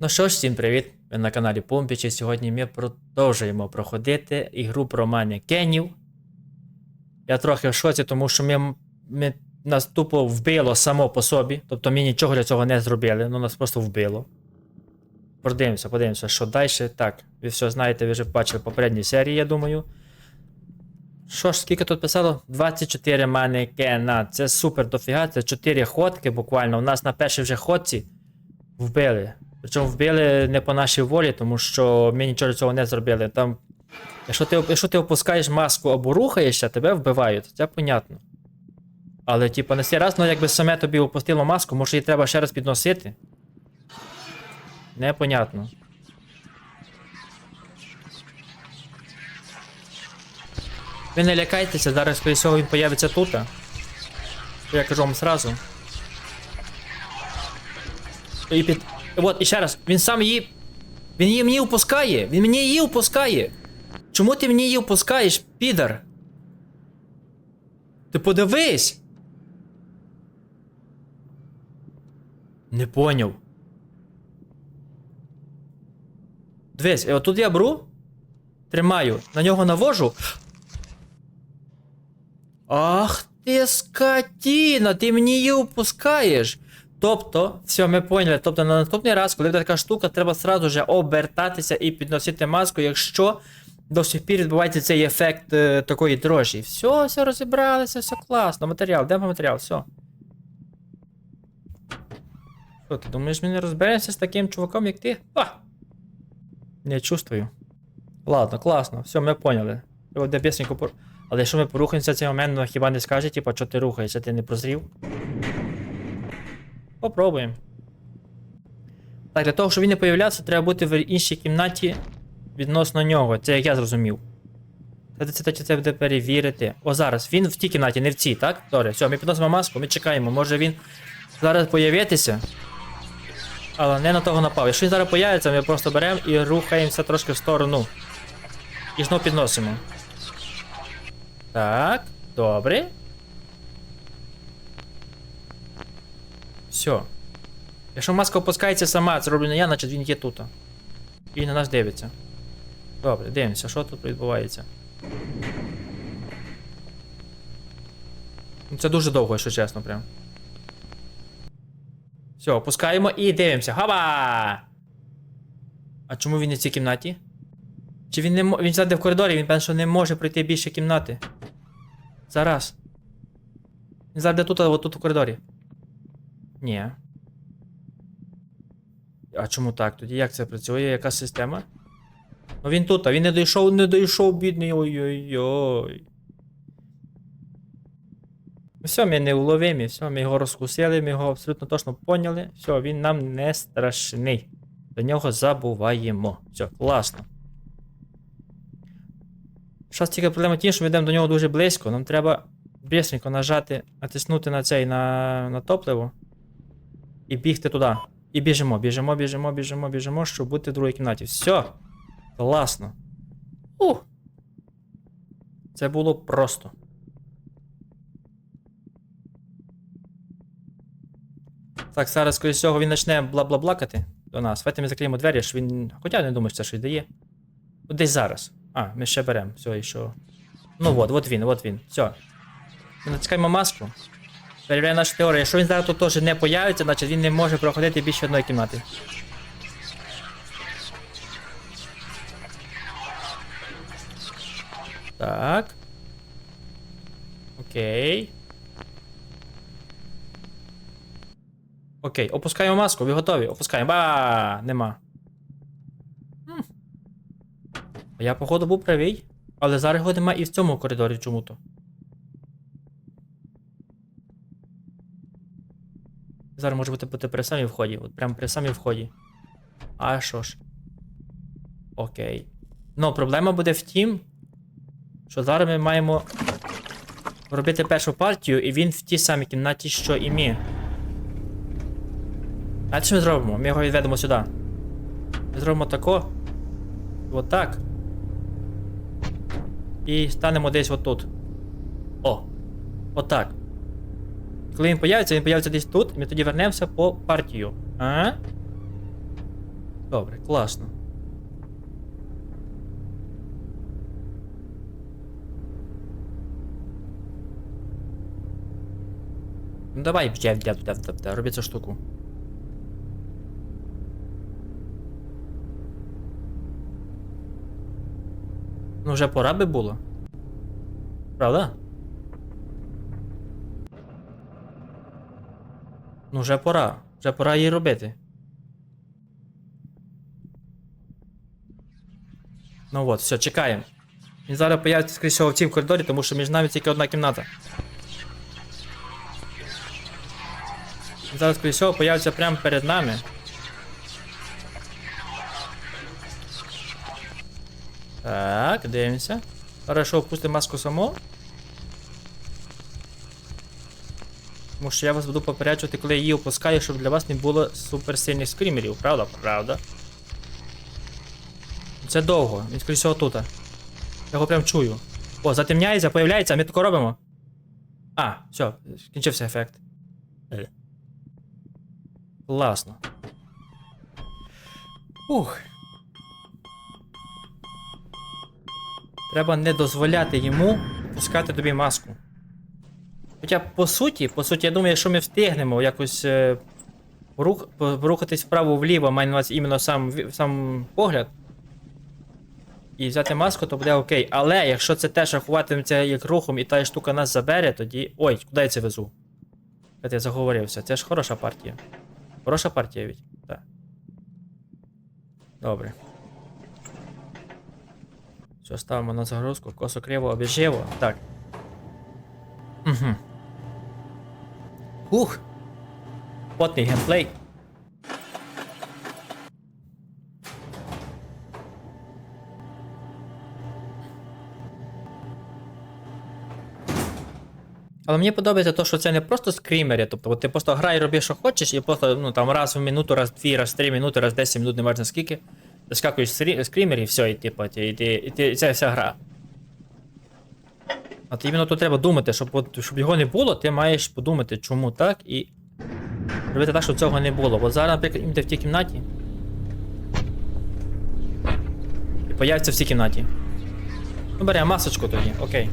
Ну що ж, всім привіт! Ви на каналі Помпіч, і сьогодні ми продовжуємо проходити ігру про манекенів. Я трохи в шоці, тому що ми, ми, нас тупо вбило само по собі. Тобто ми нічого для цього не зробили, ну нас просто вбило. Подивимося, подивимося, що далі. Так, ви все знаєте, ви вже бачили попередні серії, я думаю. Що ж, скільки тут писало? 24 манекена. Це супер дофіга, це 4 ходки буквально. У нас на першій вже ходці вбили. Причому вбили не по нашій волі, тому що ми нічого цього не зробили. Там, якщо ти, якщо ти опускаєш маску або рухаєшся, тебе вбивають, це понятно. Але, типу, на цей раз, ну якби саме тобі опустило маску, може її треба ще раз підносити. Непонятно. Ви не лякайтеся, зараз скоріше всього, він появиться тут. Я кажу вам сразу. І під. От, і ще раз, він сам її. Він її мені впускає! Він мені її впускає! Чому ти мені її впускаєш, підар? Ти подивись! Не поняв. Дивись, і отут я беру, тримаю, на нього навожу. Ах ти скотіна, ти мені її впускаєш. Тобто, все, ми поняли. Тобто на наступний раз, коли буде така штука, треба сразу же обертатися і підносити маску, якщо до сих пір відбувається цей ефект е, такої дрожі. Все, все розібралися, все класно. Матеріал, де матеріал, все. Що, ти думаєш, ми не розберемося з таким чуваком, як ти? А! Не чувствую. Ладно, класно, все, ми поняли. Треба де пісеньку пор... Але якщо ми порухаємося цей момент, ну хіба не скаже, типа, що ти рухаєшся, ти не прозрів? Попробуємо. Так, для того, щоб він не появлявся, треба бути в іншій кімнаті відносно нього. Це як я зрозумів. Це, це, це, це буде перевірити. О, зараз. Він в тій кімнаті, не в цій, так? Добре, все, ми підносимо маску, ми чекаємо. Може він зараз появитися. Але не на того напав. Якщо він зараз появиться, ми просто беремо і рухаємося трошки в сторону. І знову підносимо. Так, добре. Все. Якщо маска опускається сама, це роблю не я, значить він є тут. І на нас дивиться. Добре, дивимося, що тут відбувається. Ну, Це дуже довго, якщо чесно, прям. Все, опускаємо і дивимося. Хаба! А чому він не в цій кімнаті? Чи він не. Він в коридорі, він певно, не може пройти більше кімнати. Зараз. Він зайде тут, а от тут в коридорі. Ні. А чому так? Тоді як це працює? Яка система? Ну він тут, а він не дійшов, не дійшов, бідний. Ой-ой-ой. Все, ми не уловимі, все, ми його розкусили, ми його абсолютно точно поняли. Все, він нам не страшний. До нього забуваємо. Все, класно. Зараз тільки проблема тім, що ми йдемо до нього дуже близько. Нам треба бісенько нажати, натиснути на цей на, на топливо. І бігти туди. І біжимо, біжимо, біжимо, біжимо, біжимо, щоб бути в другій кімнаті. Все. Класно. Ух. Це було просто. Так, зараз, скоріше всього, він почне бла-бла-блакати до нас. Давайте ми закриємо двері, що він. Хоча не думаю, що це щось дає. От десь зараз. А, ми ще беремо. Все, і що. Ну от, от він, от він. Все. Натискаємо маску. Перевіряємо нашу теорію. Якщо він зараз тут теж не появиться, значить він не може проходити більше одної кімнати. Так. Окей. Окей, опускаємо маску, ви готові? Опускаємо. Ба! Нема. Хм. Я, походу, був правий, але зараз його нема і в цьому коридорі чому-то. Зараз може бути, бути при самій вході. От прямо при самій вході. А що ж? Окей. Ну, проблема буде в тім, що зараз ми маємо робити першу партію, і він в тій самій кімнаті, що і ми. А що ми зробимо? Ми його відведемо сюди. Ми зробимо тако. Отак. І станемо десь отут. О! Отак. Коли він появиться, він появиться десь тут, і ми тоді вернемося по партію. А? Добре, класно. Ну давай, бдя, бдя, бдя, бдя, бдя, роби цю штуку. Ну вже пора би було. Правда? Ну вже пора. Вже пора її робити. Ну от, все, чекаємо. Він зараз появиться, скоріше всього, в цім коридорі, тому що між нами тільки одна кімната. Він зараз, скоріше всього, появиться прямо перед нами. Так, дивимося. Хорошо, впусти маску само. Тому що я вас буду попереджувати, коли я її опускаю, щоб для вас не було суперсильних скрімерів, правда? Правда. Це довго, він скоріше всього тут. Я його прям чую. О, затемняється, появляється, ми тако робимо. А, все, скінчився ефект. Класно. Ух. Треба не дозволяти йому пускати тобі маску. Хоча, по суті, по суті, я думаю, якщо ми встигнемо якось е, рух, порухатись вправо-вліво, маю на увазі іменно сам, сам погляд. І взяти маску, то буде окей. Але якщо це теж рахуватиметься як рухом і та штука нас забере, тоді. Ой, куди я це везу? Я заговорився. Це ж хороша партія. Хороша партія від. Так. Добре. Все, ставимо на загрузку. Косо криво, обіживо. Так. Угу. Ух. Потний геймплей. Але мені подобається те, що це не просто скрімери, тобто ти просто грай, роби, що хочеш, і просто ну, там раз в минуту, раз в дві, раз в три минути, раз в 10 минут, не важно скільки. Заскакуєш з скрімер і все, і типу, і, і, і, і, і це вся гра. От іменно тут треба думати, щоб, щоб його не було, ти маєш подумати, чому так, і робити так, щоб цього не було. От зараз, наприклад, імте в тій кімнаті. І появиться в цій кімнаті. Ну, беремо масочку тоді, окей.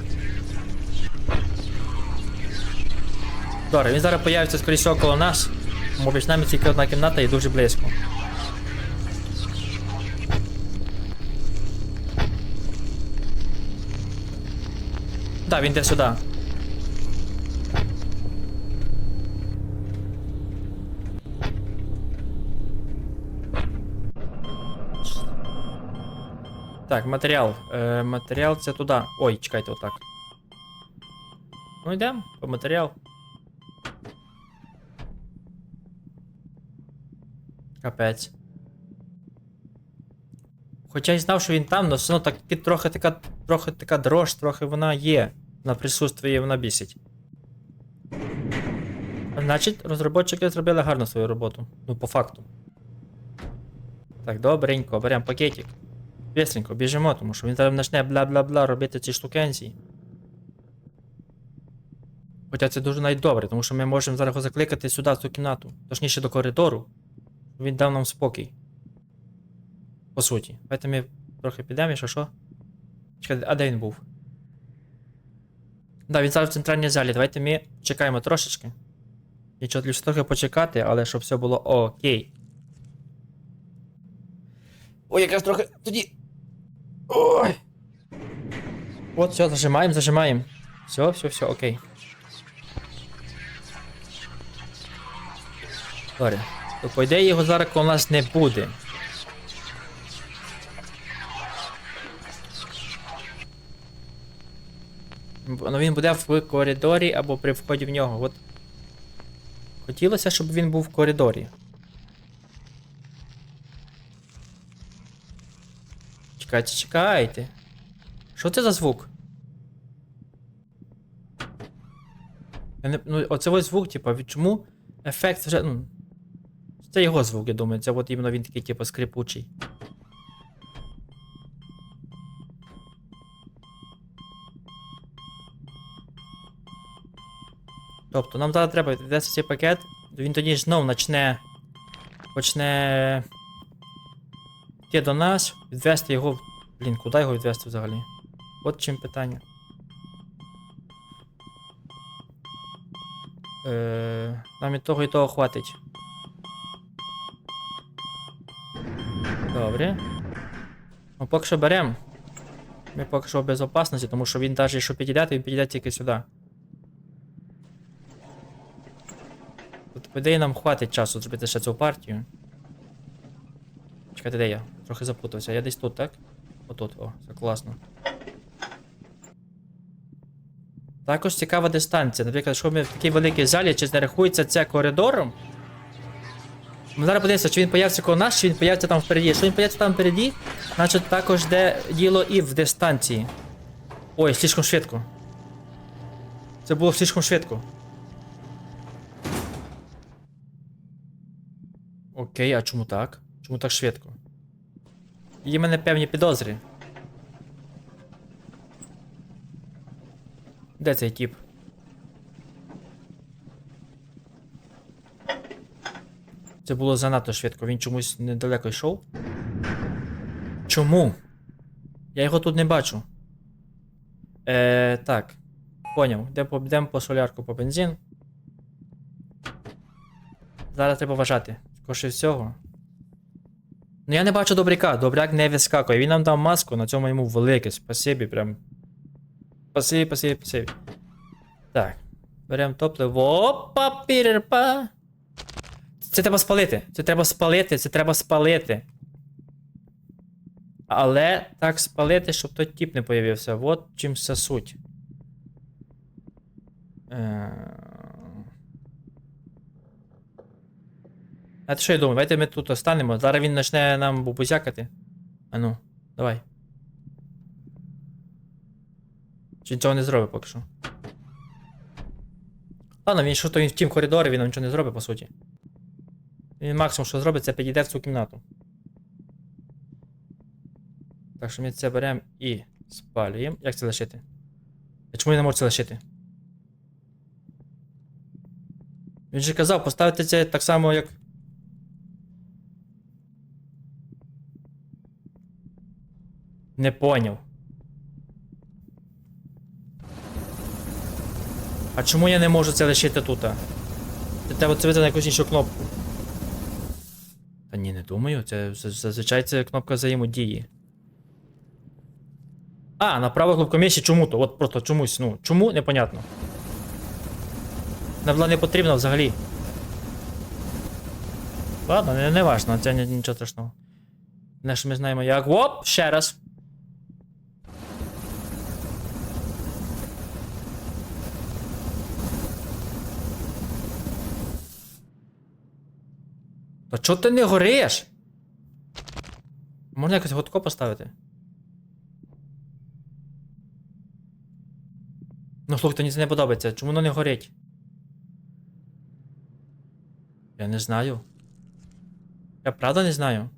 Добре, він зараз появиться скоріше коло нас. Бо між нами тільки одна кімната і дуже близько. Так, він йде сюди. Так, матеріал. Е, матеріал це туди. Ой, чекайте, отак. Ну йдемо по матеріал. Капець. Хоча й знав, що він там, але все одно так, таки трохи така, трохи така дрож, трохи вона є. На присутстві вона бісить. Значить, розробники зробили гарно свою роботу. Ну, по факту. Так, добренько, беремо пакетик. Бістренько, біжимо, тому що він зараз почне бла-бла-бла робити ці штукенці. Хоча це дуже навіть добре, тому що ми можемо зараз його закликати сюди, в цю кімнату. Точніше до коридору. Він дав нам спокій. По суті. Давайте ми трохи підемо, якщо що. Чекайте, а де він був? Да, він зараз в центральній залі. Давайте ми чекаємо трошечки. Нічого лише трохи почекати, але щоб все було окей. Ой, якраз трохи тоді. Ой. От, все, зажимаємо, зажимаємо. Все, все, все, окей. Добре. То по ідеї його зараз коло нас не буде. Він буде в коридорі або при вході в нього. От. Хотілося, щоб він був в коридорі. Чекайте, чекайте. Що це за звук? Я не, ну, оце ось звук, типа, від чому ефект вже. Ну, це його звук, я думаю. Це от іменно він такий, типу, скрипучий. Тобто, нам зараз треба відвести цей пакет, він тоді ж знов почне. Почне. йти до нас, відвести його. Блін, куди його відвести взагалі? От чим питання. Е, нам і того і того хватить. Добре. Ну, поки що беремо. Ми поки що в безопасності, тому що він навіть якщо підійде, то він підійде тільки сюди. Тут, нам хватить часу зробити ще цю партію. Чекайте, де я? Трохи запутався. Я десь тут, так? Отут, о, це класно. Також цікава дистанція. Наприклад, якщо ми в такій великій залі, чи не це коридором. Ми зараз подивимося, чи він появиться коло нас, чи він появиться там впереді. Якщо він появиться там впереді, значить також де діло і в дистанції. Ой, слишком швидко. Це було слишком швидко. Окей, а чому так? Чому так швидко? Є мене певні підозри. Де цей тіп? Це було занадто швидко, він чомусь недалеко йшов. Чому? Я його тут не бачу. Е, так. Поняв. По, йдемо по солярку по бензин. Зараз треба вважати. Скорше всього. Ну я не бачу добряка. Добряк не вискакує. Він нам дав маску, на цьому йому велике. Спасибі, прям. Спасибі, спасибі, спасибі. Так. Беремо топливо. Опа, пірерпа. Це треба спалити. Це треба спалити, це треба спалити. Але так спалити, щоб той тіп не появився. От чим вся суть. Е... А ти що я думаю, давайте ми тут останемо. Зараз він почне нам бубузякати. А ну, давай. Чи він цього не зробить поки що? Ладно, він що то він в тім коридорі, він нам нічого не зробить, по суті. Він максимум, що зробить, це підійде в цю кімнату. Так що ми це беремо і спалюємо. Як це лишити? А чому я не можу це лишити? Він же казав, поставити це так само, як. Не поняв. А чому я не можу це лишити тут? Це треба це на якусь іншу кнопку. Та ні, не думаю, це зазвичай це кнопка взаємодії. А, на правій кнопкомісі чому то? От просто чомусь, ну. Чому? Непонятно. Вона була не потрібна взагалі. Ладно, не, не важно, це нічого страшного. Не що ми знаємо як. Оп! Ще раз. Та чого ти не гориш? Можна якось готко поставити? Ну, слухайте, мені це не подобається. Чому воно не горить? Я не знаю. Я правда не знаю.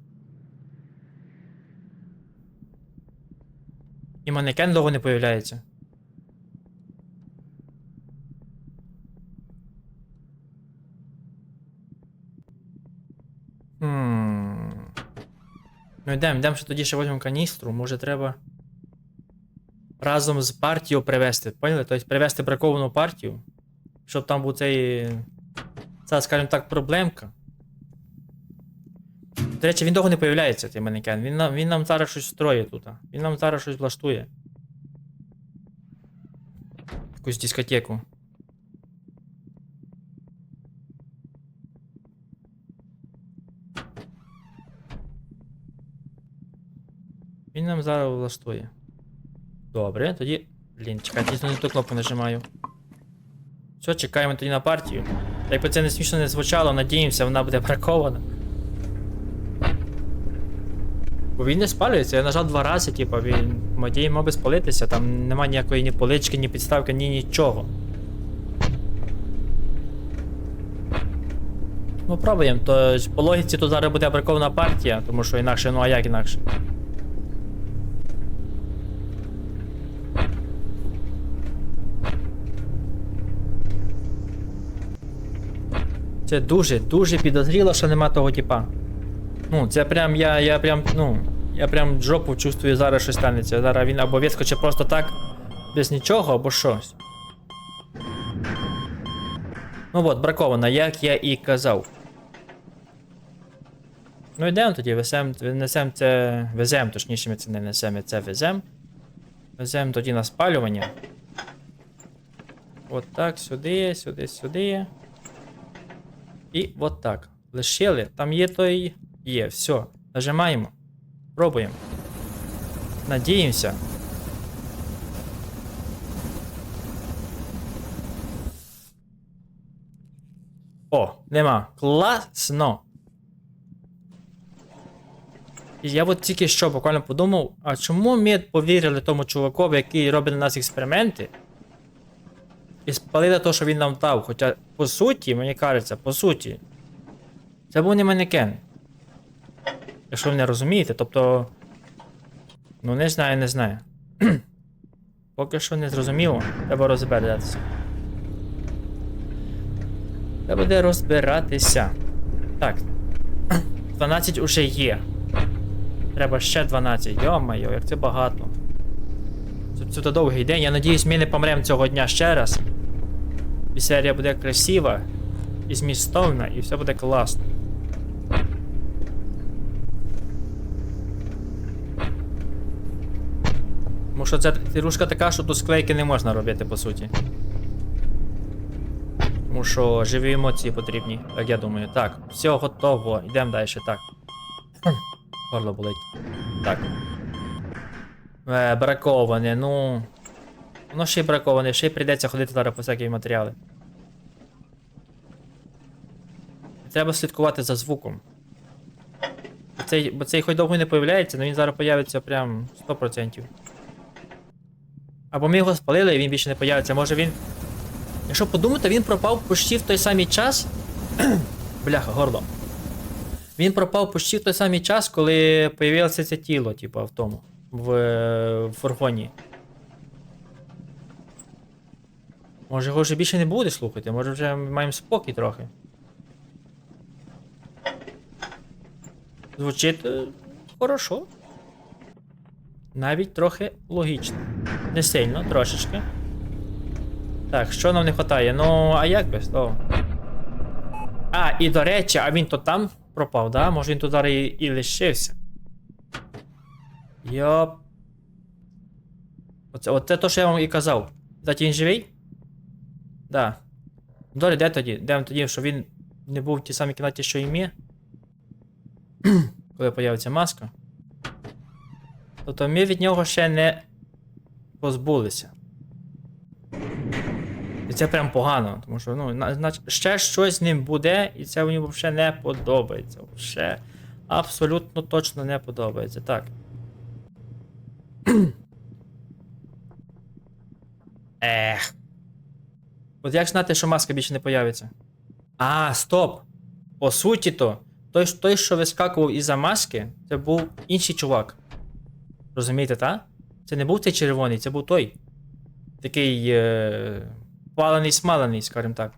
І манекен довго не появляється. Хм. Ну йдемо, йдемо ще тоді ще візьмемо каністру. Може треба. Разом з партією привезти. Поняли? Тобто привезти браковану партію. Щоб там був цей. Це, скажімо так, проблемка. До речі, він довго не появляється, цей манекен. Він він нам зараз щось строїть тут. Він нам зараз щось влаштує. Якусь дискотеку. Він нам зараз влаштує. Добре, тоді. Блін, чекайте, я не ту кнопку нажимаю. Все, чекаємо тоді на партію. Якби це не смішно не звучало, надіємося, вона буде бракована. Бо він не спалюється, я нажав два рази, типу, він Мадій мав би спалитися, там нема ніякої ні полички, ні підставки, ні нічого. Ну, пробуємо, то по логіці то зараз буде бракована партія, тому що інакше, ну а як інакше. Це дуже, дуже підозріло, що нема того типа. Ну, це прям я, я прям, ну, я прям жопу чувствую, зараз щось станеться. Зараз він або відскочить просто так, без нічого, або щось. Ну от, браковано, як я і казав. Ну йдемо тоді, везем, це. Везем, точніше ми це не несемо, це везем. Везем тоді на спалювання. От так, сюди, сюди, сюди. І от так. Лишили. Там є той. Є, все. Нажимаємо. Пробуємо. Надіємося. О, нема. Класно. І я от тільки що буквально подумав, а чому ми повірили тому чувакові, який робить на нас експерименти? І спалили те, що він нам дав. Хоча, по суті, мені кажеться, по суті, це був не манекен. Якщо ви не розумієте, тобто. Ну, не знаю, не знаю. Поки що не зрозуміло, треба розбиратися. Треба буде розбиратися. Так. 12 уже є. Треба ще 12. Йо-моє, як це багато. Це довгий день. Я надіюсь, ми не помремо цього дня ще раз. І буде красива і змістовна, і все буде класно. Тому що ця ігрушка така, що тут склейки не можна робити, по суті. Тому що живі емоції потрібні, як я думаю. Так, все готово. Йдемо далі. Так. Горло болить. Так. Е, браковане, ну. Воно ще й браковане, ще й прийдеться ходити зараз по всякі матеріали. Треба слідкувати за звуком. Бо Цей, бо цей хоч довго не появляється, але він зараз появиться прям 100%. Або ми його спалили і він більше не появиться. Може він. Якщо подумати, він пропав почти в той самий час. Бляха, горло. Він пропав почти в той самий час, коли появилося це тіло, типу, в тому. В, е, в фургоні. Може його вже більше не буде слухати, може вже маємо спокій трохи. Звучить е, хорошо. Навіть трохи логічно. Не сильно, трошечки. Так, що нам не вистачає? Ну, а як без того? А, і до речі, а він то там пропав, да? Може він тут і, і лишився. Йоп. Оце, оце то, що я вам і казав. Кстати, він живий? Да. Долі, де тоді? Де тоді, що він не був в тій самій кімнаті, що і ми? Коли появиться маска. Тобто ми від нього ще не позбулися. І це прям погано, тому що ну, ще щось з ним буде, і це мені взагалі не подобається. Ще абсолютно точно не подобається. Так. Ех. От як знати, що маска більше не появиться? А, стоп! По суті то, той, той, що вискакував із-за маски, це був інший чувак. Розумієте, та? Це не був цей червоний, це був той. Такий. Е... Палений смалений, скажімо так.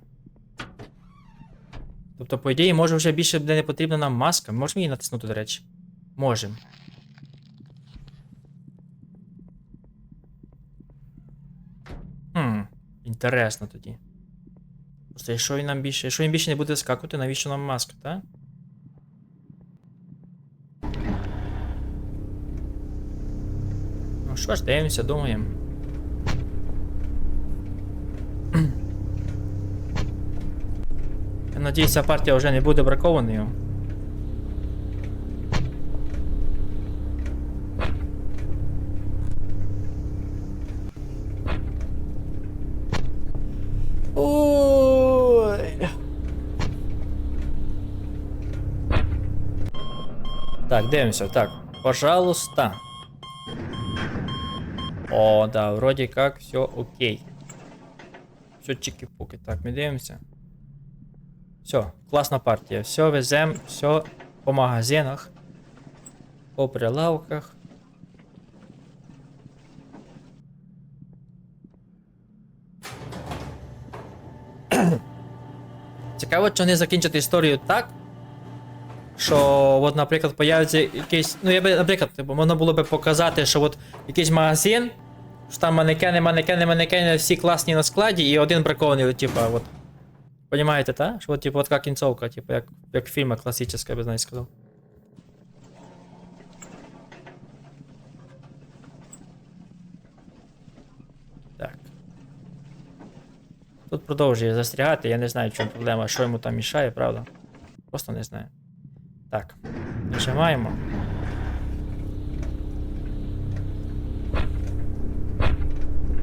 Тобто, по ідеї, може вже більше не потрібна нам маска. Можемо її натиснути, до речі? Можемо. Хм, інтересно тоді. Просто якщо він нам більше. Якщо він більше не буде скакувати, навіщо нам маска, так? Ну що ж, дивимося, думаємо. Я надіюсь, ця партія вже не буде бракованою. Так, дивимося. Так, пожалуйста. О, да, вроде как все окей. Все чики-пуки. Так, ми дивимося. Все, класна партія. Все везем, все по магазинах, по прилавках. Цікаво, чи вони закінчать історію так, що, от, наприклад, появиться якийсь. Ну, я би, наприклад, типу, можна було би показати, що от якийсь магазин, що там манекени, манекени, манекени, всі класні на складі, і один бракований, от, типа, от. Понимаете, та? Що от, типу, от така кінцовка, типу, як, як в фільмах класична, я би навіть сказав. Так. Тут продовжує застрягати, я не знаю, в чому проблема, що йому там мішає, правда? Просто не знаю. Так. Нажимаємо.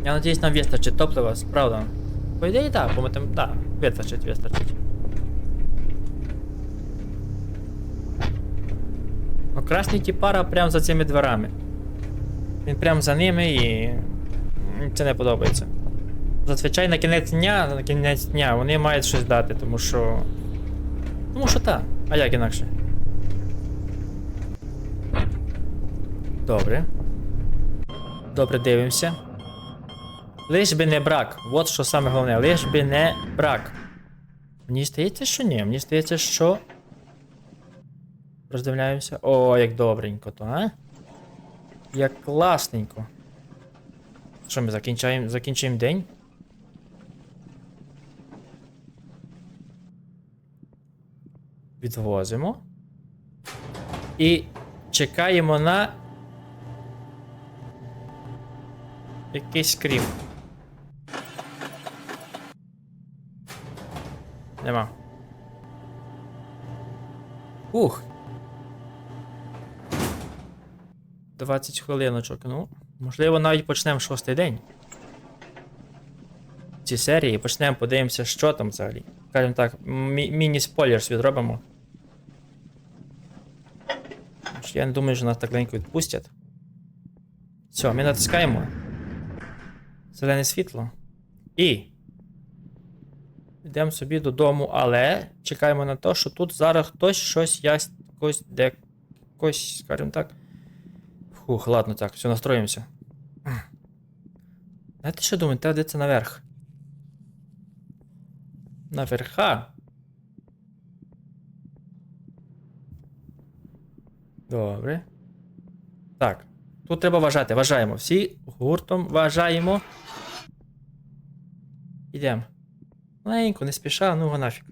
Я надіюсь, нам вистачить топлива, правда. По ідеї, так, бо ми там, так, вистачить, вистачить. Ну, красний тіпара прямо за цими дверами. Він прямо за ними і. Це не подобається. Зазвичай на кінець дня, на кінець дня вони мають щось дати, тому що. Тому що так. А як інакше? Добре. Добре, дивимося. Лиш би не брак. От що саме головне. Лиш би не брак. Мені здається, що ні. Мені здається, що. Роздивляємося. О, як добренько то, а? Як класненько. Що ми закінчаємо, закінчуємо день? Відвозимо. І чекаємо на. Якийсь кріп. Нема. Ух. 20 хвилиночок. Ну, можливо, навіть почнемо шостий день. В цій серії почнемо, подивимося, що там взагалі. Скажімо так, мі- міні-спойлер світ робимо. Тому що Я не думаю, що нас так легенько відпустять. Все, ми натискаємо. Зелене світло. І. Йдемо собі додому, але чекаємо на те, що тут зараз хтось щось ясть, якось, де, якось, скажімо так. Фух, ладно, так, все, настроїмося. Знаєте, що думаю, треба дивитися наверх. Наверха. Добре. Так. Тут треба вважати. Вважаємо. Всі гуртом вважаємо. Ідемо. Маленько, не спіша, ну його нафіг.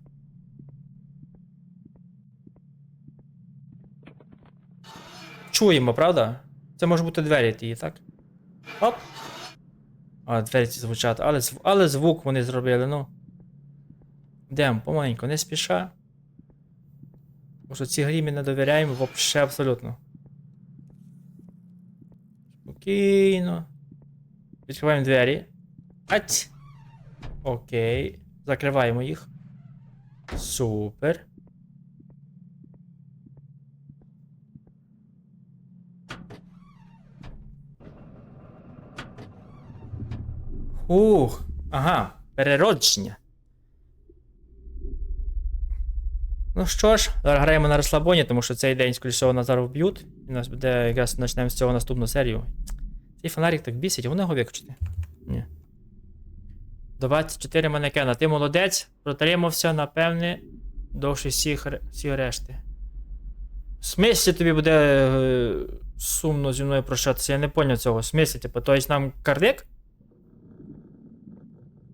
Чуємо, правда? Це може бути двері ті, так? Оп. А, двері ці звучать, але, але звук вони зробили, ну. Йдемо, помаленьку, не спіша. Тому що ці грі ми не довіряємо вообще абсолютно. Спокійно. Відкриваємо двері. Ать! Окей. Закриваємо їх. Супер. Ух, ага, переродження. Ну що ж, зараз граємо на розслабоні, тому що цей день, скоріше всього, нас зараз вб'ють. І нас буде якраз почнемо з цього наступну серію. Цей фонарик так бісить, а вони його виключити. Ні. 24 манекена. Ти молодець, протримався, напевне, довше всіх, всіх решти. В смислі тобі буде е, сумно зі мною прощатися? Я не поняв цього. В смислі, типу, тобто нам кардик?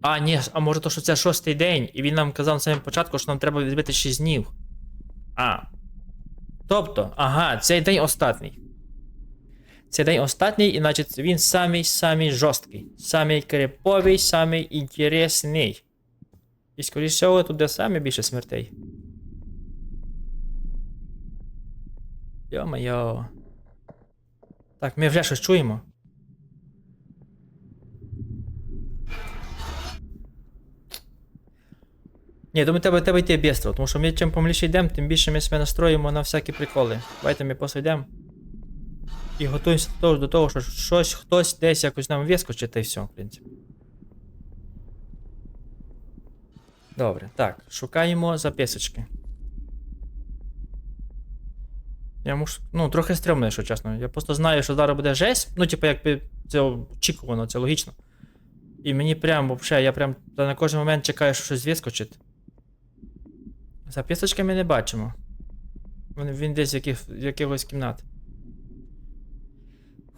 А, ні, а може то, що це шостий день, і він нам казав на самому початку, що нам треба відбити 6 днів. А. Тобто, ага, цей день остатній. Цей день остатній, і значить він самий самий жорсткий, самий криповий, самий інтересний. І скоріше всього, тут де саме більше смертей. Йо-моє. Так, ми вже щось чуємо. Ні, думаю, треба, треба йти бістро, тому що ми чим помліше йдемо, тим більше ми себе настроїмо на всякі приколи. Давайте ми просто. І готуємося до того, що щось хтось десь якось нам вискочить, та й все, в принципі. Добре, так, шукаємо записочки. Я мушу. Ну, трохи стрьомно, якщо чесно. Я просто знаю, що зараз буде жесть. Ну, типу, якби це очікувано, це логічно. І мені прям вообще, я прям на кожен момент чекаю, що щось вискочить. Записочки ми не бачимо. Він, десь в якихось кімнат.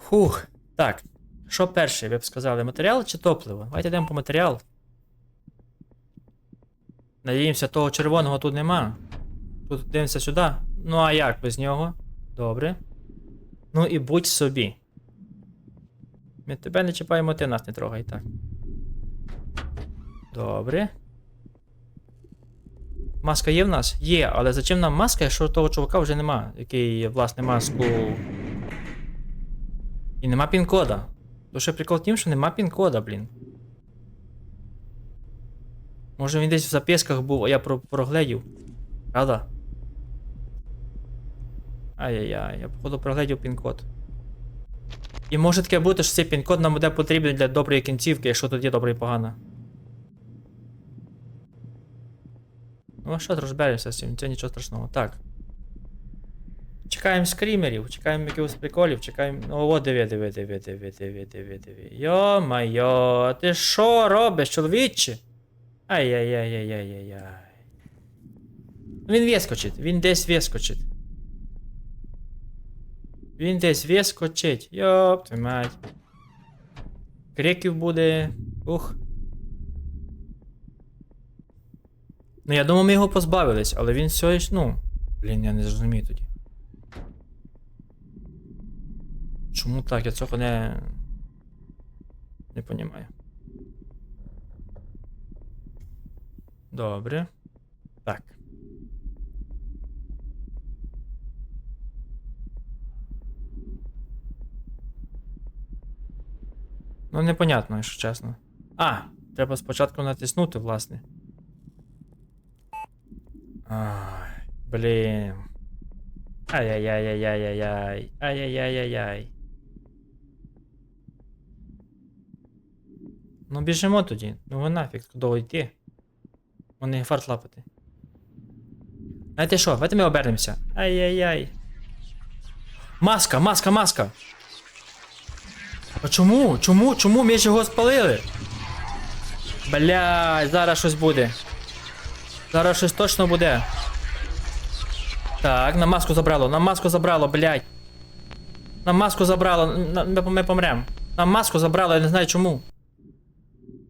Фух. Так. Що перше, ви б сказали, матеріал чи топливо? Давайте йдемо по матеріал. Надіємося, того червоного тут нема. Тут дивимося сюди. Ну а як без нього? Добре. Ну і будь собі. Ми тебе не чіпаємо, ти нас не трогай, так. Добре. Маска є в нас? Є, але зачем нам маска, якщо того чувака вже нема, який, власне, маску. І нема пін-кода. То прикол в тім, що нема пін-кода, блін. Може він десь в записках був, а я про прогледів. Правда? Ай-яй-яй, я походу прогледів пін-код. І може таке бути, що цей пін-код нам буде потрібен для доброї кінцівки, якщо тут є добре і погано. Ну, а що ти розберешся з цим? Це нічого страшного. Так. Чекаємо скрімерів, чекаємо якихось приколів, чекаємо. Ну, о, диви, диви, диви, диви, диви, диви, диви. Йо-майо, ти що робиш, чоловіче? Ай-яй-яй-яй-яй-яй. Він вискочить, він десь вискочить. Він десь вискочить. Йоп, твою мать. Криків буде. Ух. Ну, я думав, ми його позбавились, але він все ж, ну. Блін, я не зрозумію тоді. Чому так? Я цього не. Не понімаю. Добре. Так. Ну, непонятно, якщо чесно. А, треба спочатку натиснути, власне. Ай, блін. Ай-яй-яй-яй-яй-яй. Ай-яй-яй-яй-яй. Ну біжимо тоді. Ну ви нафіг куди йти. Вони фарт лапати. Знаєте що, давайте ми обернемося. Ай-яй-яй. Маска, маска, маска. А чому? Чому? Чому ми ж його спалили? Блядь, зараз щось буде. Зараз щось точно буде. Так, на маску забрало, на маску забрало, блядь. На маску забрало, ми помрем. На маску забрало, я не знаю чому.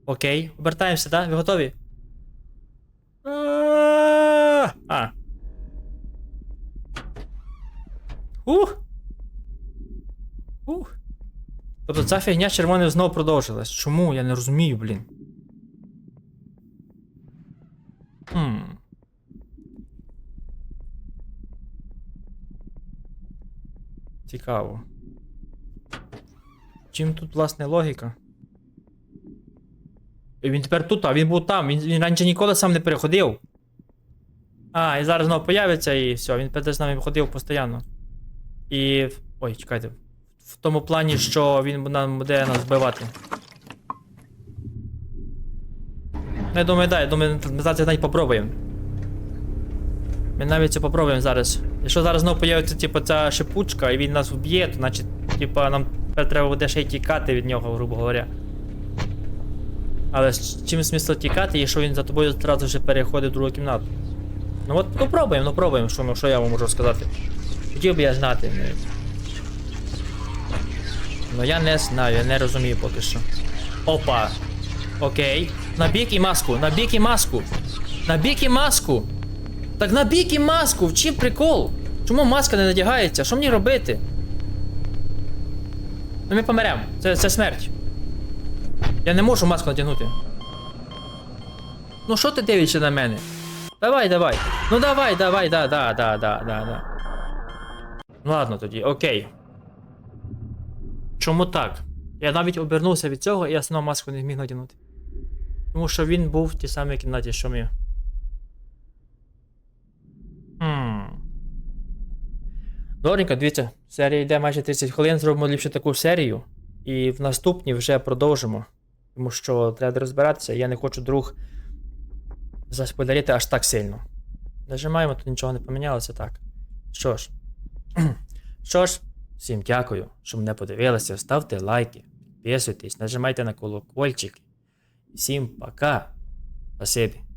Окей, обертаємося, так? Ви готові? А. Ух. Ух. Тобто ця фігня червоною знову продовжилась. Чому? Я не розумію, блін. Хм. Цікаво. Чим тут, власне, логіка? Він тепер тут, а він був там. Він, він раніше ніколи сам не переходив. А, і зараз знову появиться і все, він з нами ходив постійно. І. Ой, чекайте. В тому плані, що він нам буде нас вбивати. Ну, я думаю, да, я думаю, ми зараз навіть попробуємо. Ми навіть це попробуємо зараз. Якщо зараз знову появиться, типу, ця шипучка, і він нас вб'є, то значить, типу, нам тепер треба буде ще й тікати від нього, грубо говоря. Але з чим смисл тікати, якщо він за тобою одразу вже переходить в другу кімнату? Ну от ну пробуємо, ну пробуємо, що, ну, що я вам можу сказати. Хотів би я знати. Ну, ну я не знаю, я не розумію поки що. Опа. Окей. На бік і маску, на бік і маску. На бік і маску. Так на бік і маску, в чим прикол? Чому маска не надягається? Що мені робити? Ну ми померемо. Це, це смерть. Я не можу маску натягнути. Ну що ти дивишся на мене? Давай, давай. Ну давай, давай, да, да, да, да, да, да. Ну ладно тоді, окей. Чому так? Я навіть обернувся від цього, і я знову маску не зміг надягнути. Тому що він був в тій самій кімнаті, що ми. Хм. Дивіться, серія йде майже 30 хвилин, зробимо ліпше таку серію. І в наступній вже продовжимо. Тому що треба розбиратися, я не хочу друг заспойлерити аж так сильно. Нажимаємо, тут нічого не помінялося так. Що ж. Що ж, всім дякую, що мене подивилися. Ставте лайки, підписуйтесь, нажимайте на колокольчик. Всім пока. Спасибі.